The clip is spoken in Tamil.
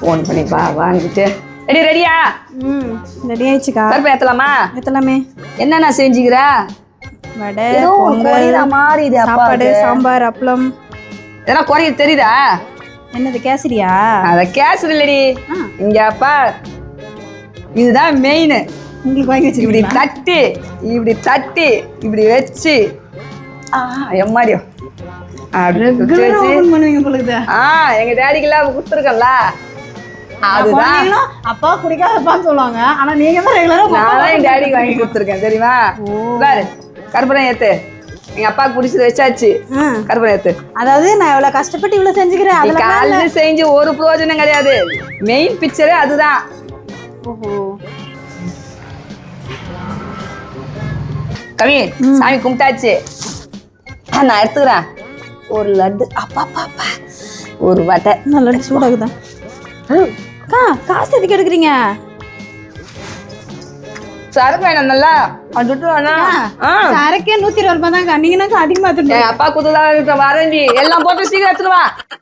ஃபோன் பண்ணி பா வாங்கிட்டு. ரெடி ரெடியா ம் ரெடி ஆயிடுச்சுக்கா. பருப்பு ஏத்தலாமா? எத்தலாமே என்னென்ன செஞ்சுக்கிற? வடை பொங்கல் மாதிரி இது சாப்பாடு. சாம்பார் அப்பளம். எதனா குறையுது தெரியுதா? என்னது கேசரியா? அத கேசரி இல்லடி. இங்க அப்பா இதுதான் மெயின் உங்களுக்கு வாங்கி இப்படி வச்சிருக்கீங்களா தட்டி இப்படி தட்டி இப்படி வச்சு. எம்மாடியோ. அப்படி வச்சு ஆ எங்க டேடிக்கெல்லாம் கொடுத்துருக்கேன்ல. அதுதான். அப்பா குடிக்காதப்பான்னு சொல்லுவாங்க. ஆனா நீங்க தான் ரெகுலரா நான் தான் என் டேடிக்கு வாங்கி கொடுத்துருக்கேன் தெரியுமா? பாரு கற்பனை ஏத்து. எங்க அப்பாவுக்கு பிடிச்சது வச்சாச்சு. கற்பனை ஏத்து. அதாவது நான் இவ்வளவு கஷ்டப்பட்டு இவ்வளவு செஞ்சுக்கிறேன் நீ அதுல காலையில செஞ்சு ஒரு பிரயோஜனம் கிடையாது. மெயின் பிக்சரே அதுதான். ஓஹோ. கவி சாமி கும்பிட்டாச்சு. ஆ, நான் எடுத்துக்கிறேன். ஒரு லட்டு. அப்பா பாப்பா ஒரு வடை. நல்லா சூடாகுதா? அக்கா காசு எதுக்கு எடுக்கிறீங்க? சரக்கு வேணும் நல்லா. அது விட்டு சரக்கே நூத்தி இருபது ரூபாய் தான்க்கா. நீங்க அதிகமா எடுத்துட்டு அப்பா குத்துதான் இருக்க வரண்டி எல்லாம் போட்டு சீக்கிரம் எடுத்துட்டு வா.